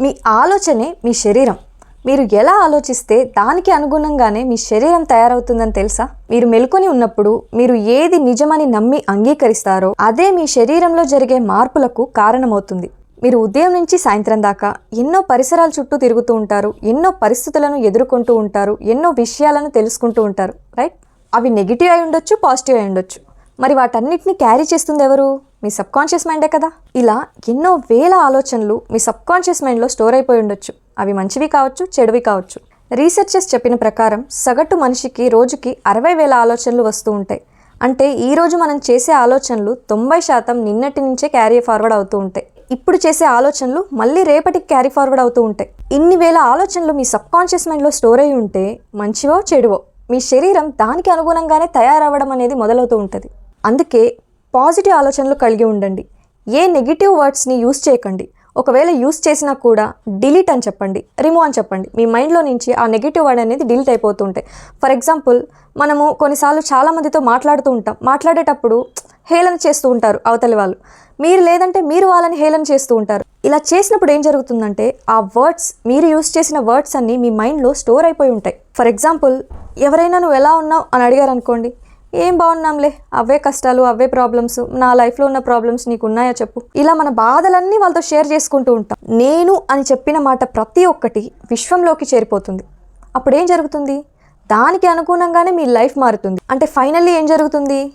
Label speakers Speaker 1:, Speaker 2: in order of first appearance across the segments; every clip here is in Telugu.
Speaker 1: మీ ఆలోచనే మీ శరీరం. మీరు ఎలా ఆలోచిస్తే దానికి అనుగుణంగానే మీ శరీరం తయారవుతుందని తెలుసా? మీరు మెలుకొని ఉన్నప్పుడు మీరు ఏది నిజమని నమ్మి అంగీకరిస్తారో అదే మీ శరీరంలో జరిగే మార్పులకు కారణమవుతుంది. మీరు ఉదయం నుంచి సాయంత్రం దాకా ఎన్నో పరిసరాల చుట్టూ తిరుగుతూ ఉంటారు ఎన్నో పరిస్థితులను ఎదుర్కొంటూ ఉంటారు ఎన్నో విషయాలను తెలుసుకుంటూ ఉంటారు రైట్? అవి నెగిటివ్ అయి ఉండొచ్చు పాజిటివ్ అయి ఉండొచ్చు. మరి వాటన్నిటిని క్యారీ చేస్తుంది ఎవరు? మీ సబ్ కాన్షియస్ మైండే కదా? ఇలా ఎన్నో వేల ఆలోచనలు మీ సబ్ కాన్షియస్ మైండ్లో స్టోర్ అయిపోయి ఉండొచ్చు. అవి మంచివి కావచ్చు చెడువి కావచ్చు. రీసెర్చెస్ చెప్పిన ప్రకారం సగటు మనిషికి రోజుకి అరవై వేల ఆలోచనలు వస్తూ ఉంటాయి. అంటే ఈరోజు మనం చేసే ఆలోచనలు తొంభై శాతం నిన్నటి నుంచే క్యారీ ఫార్వర్డ్ అవుతూ ఉంటాయి. ఇప్పుడు చేసే ఆలోచనలు మళ్ళీ రేపటికి క్యారీ ఫార్వర్డ్ అవుతూ ఉంటాయి. ఇన్ని వేల ఆలోచనలు మీ సబ్ కాన్షియస్ మైండ్లో స్టోర్ అయి ఉంటే మంచివో చెడువో? మీ శరీరం దానికి అనుగుణంగానే తయారవ్వడం అనేది మొదలవుతూ ఉంటుంది. అందుకే పాజిటివ్ ఆలోచనలు కలిగి ఉండండి. ఏ నెగిటివ్ వర్డ్స్ని యూస్ చేయకండి. ఒకవేళ యూస్ చేసినా కూడా డిలీట్ అని చెప్పండి. రిమూవ్ అని చెప్పండి. మీ మైండ్లో నుంచి ఆ నెగిటివ్ వర్డ్ అనేది డిలీట్ అయిపోతుంటాయి. ఫర్ ఎగ్జాంపుల్ మనము కొన్నిసార్లు చాలామందితో మాట్లాడుతూ ఉంటాం. మాట్లాడేటప్పుడు హేళన చేస్తూ ఉంటారు అవతలి వాళ్ళు. మీరు లేదంటే మీరు వాళ్ళని హేళన చేస్తూ ఉంటారు. ఇలా చేసినప్పుడు ఏం జరుగుతుందంటే ఆ వర్డ్స్ మీరు యూస్ చేసిన వర్డ్స్ అన్నీ మీ మైండ్లో స్టోర్ అయిపోయి ఉంటాయి. ఫర్ ఎగ్జాంపుల్ ఎవరైనా నువ్వు ఎలా ఉన్నావు అని అడిగారు అనుకోండి ఏం బాగున్నాంలే? అవే కష్టాలు అవే ప్రాబ్లమ్స్ నా లైఫ్లో ఉన్న ప్రాబ్లమ్స్ నీకు ఉన్నాయా చెప్పు? ఇలా మన బాధలన్నీ వాళ్ళతో షేర్ చేసుకుంటూ ఉంటాం. నేను అని చెప్పిన మాట ప్రతి ఒక్కటి విశ్వంలోకి చేరిపోతుంది. అప్పుడు ఏం జరుగుతుంది? దానికి అనుగుణంగానే మీ లైఫ్ మారుతుంది. అంటే ఫైనల్లీ ఏం జరుగుతుంది?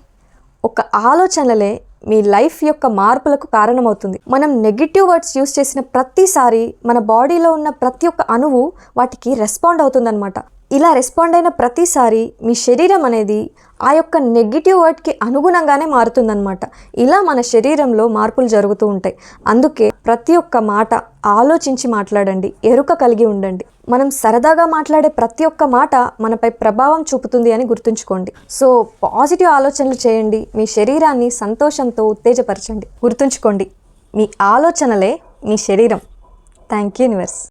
Speaker 1: ఒక ఆలోచనలే మీ లైఫ్ యొక్క మార్పులకు కారణమవుతుంది. మనం నెగిటివ్ వర్డ్స్ యూస్ చేసిన ప్రతిసారి మన బాడీలో ఉన్న ప్రతి ఒక్క అణువు వాటికి రెస్పాండ్ అవుతుందన్నమాట. ఇలా రెస్పాండ్ అయిన ప్రతిసారి మీ శరీరం అనేది ఆ యొక్క నెగిటివ్ వర్డ్కి అనుగుణంగానే మారుతుందన్నమాట. ఇలా మన శరీరంలో మార్పులు జరుగుతూ ఉంటాయి. అందుకే ప్రతి ఒక్క మాట ఆలోచించి మాట్లాడండి. ఎరుక కలిగి ఉండండి. మనం సరదాగా మాట్లాడే ప్రతి ఒక్క మాట మనపై ప్రభావం చూపుతుంది అని గుర్తుంచుకోండి. సో పాజిటివ్ ఆలోచనలు చేయండి. మీ శరీరాన్ని సంతోషంతో ఉత్తేజపరచండి. గుర్తుంచుకోండి మీ ఆలోచనలే మీ శరీరం. Thank you universe